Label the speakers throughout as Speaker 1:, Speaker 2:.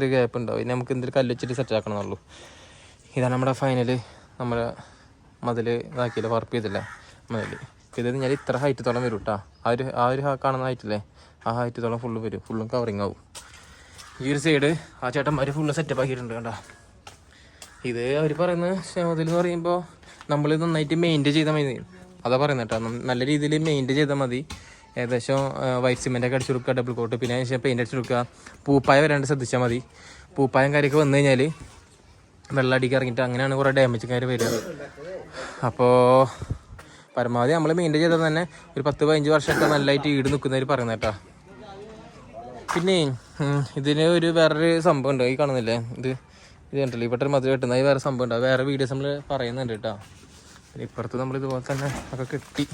Speaker 1: ഒരു ഗ്യാപ്പ് ഉണ്ടാവും. ഇനി നമുക്ക് എന്തെങ്കിലും കല്ല് വെച്ചിട്ട് സെറ്റ് ആക്കണമെന്നുള്ളൂ ഇതാണ് നമ്മുടെ ഫൈനൽ നമ്മുടെ മതിൽ ഇതാക്കിയില്ല വർപ്പ് ചെയ്തില്ല മതിൽ ഇത് ഞാൻ ഇത്ര ഹൈറ്റത്തോളം വരും കേട്ടോ ആ ഒരു ആ ഒരു കാണുന്ന ഹൈറ്റില്ലേ ആ ഹൈറ്റത്തോളം ഫുള്ള് വരും. ഫുള്ളും കവറിങ് ആവും. ഈ ഒരു സൈഡ് ആ ചേട്ടന്മാർ ഫുള്ള് സെറ്റപ്പ് ആക്കിയിട്ടുണ്ട് കേട്ടോ ഇത് അവർ പറയുന്ന മതിൽ എന്ന് പറയുമ്പോൾ നമ്മൾ നന്നായിട്ട് മെയിന്റെയിൻ ചെയ്താൽ മതി. അതാ പറയുന്നത് കേട്ടോ നല്ല രീതിയിൽ മെയിന്റെയിൻ ചെയ്താൽ മതി. ഏകദേശം വൈറ്റ് സിമെന്റ് ഒക്കെ അടിച്ചു കൊടുക്കുക ഡബിൾ കോട്ട് പിന്നെ അതിന് ശേഷം പെയിന്റ് അടിച്ചു കൊടുക്കുക. പൂപ്പായ വരാണ്ട് ശ്രദ്ധിച്ചാൽ മതി. പൂപ്പായം കാര്യമൊക്കെ വന്നു കഴിഞ്ഞാൽ വെള്ളം അടിക്ക് ഇറങ്ങിയിട്ട് അങ്ങനെയാണ് കുറേ ഡാമേജ് കാര്യം വരിക. അപ്പോൾ പരമാവധി നമ്മൾ മെയിന്റെയിൻ ചെയ്താൽ തന്നെ ഒരു പത്ത് പതിനഞ്ച് വർഷമൊക്കെ നല്ലതായിട്ട് ഈട് നിൽക്കുന്നവർ പറയുന്നത് കേട്ടോ. പിന്നെ ഇതിന് ഒരു വേറൊരു സംഭവം ഉണ്ട്. ഈ കാണുന്നില്ലേ? ഇത് ഇത് കണ്ടല്ലോ? ഇവിടെ മധുര കിട്ടുന്ന വേറെ സംഭവം ഉണ്ട്. വേറെ വീഡിയോസ് നമ്മൾ പറയുന്നുണ്ട് കേട്ടോ. ഇപ്പുറത്ത് നമ്മൾ ഇതുപോലെ തന്നെ ഒക്കെ കിട്ടി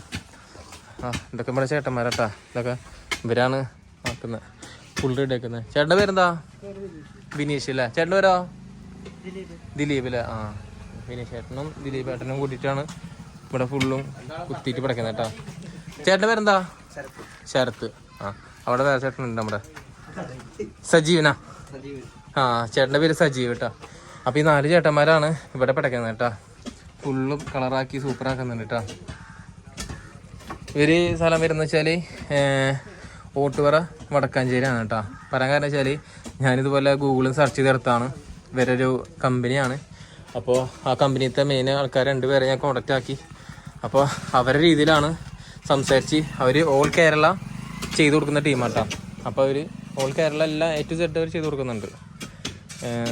Speaker 1: ഇതൊക്കെ നമ്മുടെ ചേട്ടന്മാരട്ടാ. ഇതൊക്കെ ഇവരാണ് ആക്കുന്നത്. ഫുൾ റെഡി ആക്കുന്നത്. ചേട്ടന്റെ പേരെന്താ? ബിനീഷ് അല്ലേ? ചേട്ടന്റെ പേരോ? ദിലീപ് അല്ലേ? ആ വിനീഷ് ചേട്ടനും ദിലീപ് ഏട്ടനും കൂട്ടിയിട്ടാണ് ഇവിടെ ഫുള്ളും കുത്തിയിട്ട് പിടക്കുന്നത് കേട്ടോ. ചേട്ടന്റെ പേരെന്താ? ശരത്ത്. ആ അവിടെ വേറെ ചേട്ടനുണ്ട് നമ്മുടെ. സജീവനാ? ആ ചേട്ടന്റെ പേര് സജീവ് കേട്ടോ. അപ്പോൾ ഈ നാല് ചേട്ടന്മാരാണ് ഇവിടെ പിടക്കുന്നത് കേട്ടോ. ഫുള്ളും കളറാക്കി സൂപ്പറാക്കുന്നുണ്ട് കേട്ടോ. ഇവർ സ്ഥലം വരുന്ന വെച്ചാൽ ഓട്ടുപറ വടക്കാഞ്ചേരിയാണ് കേട്ടോ. പറയാൻ കാരണം വെച്ചാൽ ഞാനിതുപോലെ ഗൂഗിളിൽ സെർച്ച് ചെയ്തെടുത്താണ് ഇവരൊരു കമ്പനിയാണ് അപ്പോൾ ആ കമ്പനിയിലത്തെ മെയിൻ ആൾക്കാർ രണ്ടുപേരെ ഞാൻ കോണ്ടാക്ട് ആക്കി. അപ്പോൾ അവരുടെ രീതിയിലാണ് സംസാരിച്ച് അവർ ഓൾ കേരള ചെയ്തു കൊടുക്കുന്ന ടീമാണ് കേട്ടോ. അപ്പോൾ അവർ ഓൾ കേരള എല്ലാം എ ടു സെഡ് അവർ ചെയ്തു കൊടുക്കുന്നുണ്ട്.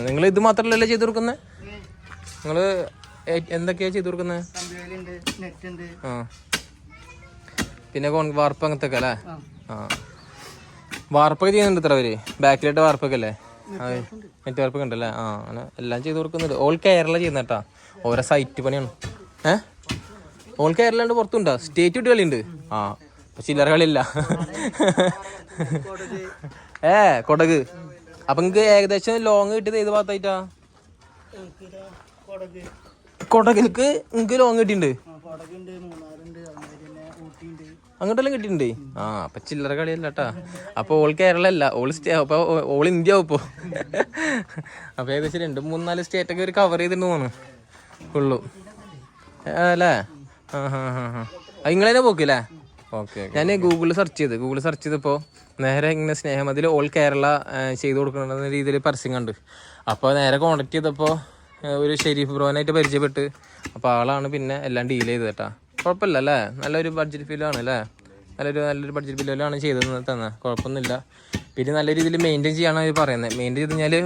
Speaker 1: നിങ്ങൾ ഇത് മാത്രമല്ലല്ലോ ചെയ്തു കൊടുക്കുന്നത് നിങ്ങൾ എന്തൊക്കെയാണ് ചെയ്തു കൊടുക്കുന്നത് ആ. പിന്നെ വാർപ്പ് അങ്ങനത്തെ ഒക്കെ അല്ലേ? ആ. വാർപ്പൊക്കെ ചെയ്യുന്നുണ്ട് ഇത്ര അവർ ബാക്കിലായിട്ട് വാർപ്പൊക്കെ അല്ലേ? നെറ്റ് വാർപ്പൊക്കെ ഉണ്ടല്ലേ ആ അങ്ങനെ എല്ലാം ചെയ്ത് കൊടുക്കുന്നുണ്ട്. ഓൾ കേരള ചെയ്യുന്ന കേട്ടാ. ഓരോ സൈറ്റ് പണിയാണ്. ഏ? ഓൾ കേരള പുറത്തുണ്ടോ? സ്റ്റേറ്റ് വിട്ട് കളിയുണ്ട്. ആ ചില്ലറ കളിയില്ല. ഏ കൊടക്. അപ്പൊ നിങ്ങക്ക് ഏകദേശം ലോങ് കിട്ടിയത് ഏത് ഭാഗത്തായിട്ടാ?
Speaker 2: കൊടക്.
Speaker 1: കൊടകിലേക്ക് നിങ്ങക്ക് ലോങ് കിട്ടിയിട്ടുണ്ട്. അങ്ങോട്ടെല്ലാം കിട്ടിയിട്ടുണ്ട്. ആ അപ്പൊ ചില്ലറ കളിയല്ല കേട്ടാ അപ്പൊ ഓൾ കേരള അല്ല ഓൾ സ്റ്റേ അപ്പൊ ഓൾ ഇന്ത്യ ഇപ്പൊ. അപ്പൊ ഏകദേശം രണ്ട് മൂന്നാൽ നാല് സ്റ്റേറ്റ് ഒക്കെ ഒരു കവർ ചെയ്തിട്ട് തോന്നുന്നു. ഉള്ളു. അല്ലേ? ആ ഹാ ഹാ ഹാ പോക്കില്ലേ ഓക്കെ ഞാൻ ഗൂഗിളിൽ സെർച്ച് ചെയ്ത് ഗൂഗിളിൽ സെർച്ച് ചെയ്തപ്പോൾ നേരെ ഇങ്ങനെ സ്നേഹം അതിൽ ഓൾ കേരള ചെയ്ത് കൊടുക്കണമെന്ന രീതിയിൽ പരസ്യം കണ്ട്. അപ്പോൾ നേരെ കോണ്ടാക്ട് ചെയ്തപ്പോൾ ഒരു ഷെരീഫ് ബ്രോനായിട്ട് പരിചയപ്പെട്ട് അപ്പോൾ ആളാണ് പിന്നെ എല്ലാം ഡീൽ ചെയ്തത് കേട്ടാ കുഴപ്പമില്ല അല്ലേ നല്ലൊരു ബഡ്ജറ്റ് ഫില്ലാണ് അല്ലേ നല്ലൊരു നല്ലൊരു ബഡ്ജറ്റ് ബില്ലാണ് ചെയ്തത് തന്നെ കുഴപ്പമൊന്നുമില്ല. പിന്നെ നല്ല രീതിയിൽ മെയിന്റെയിൻ ചെയ്യാനാണ് അവർ പറയുന്നത്. മെയിന്റെയിൻ ചെയ്ത് കഴിഞ്ഞാൽ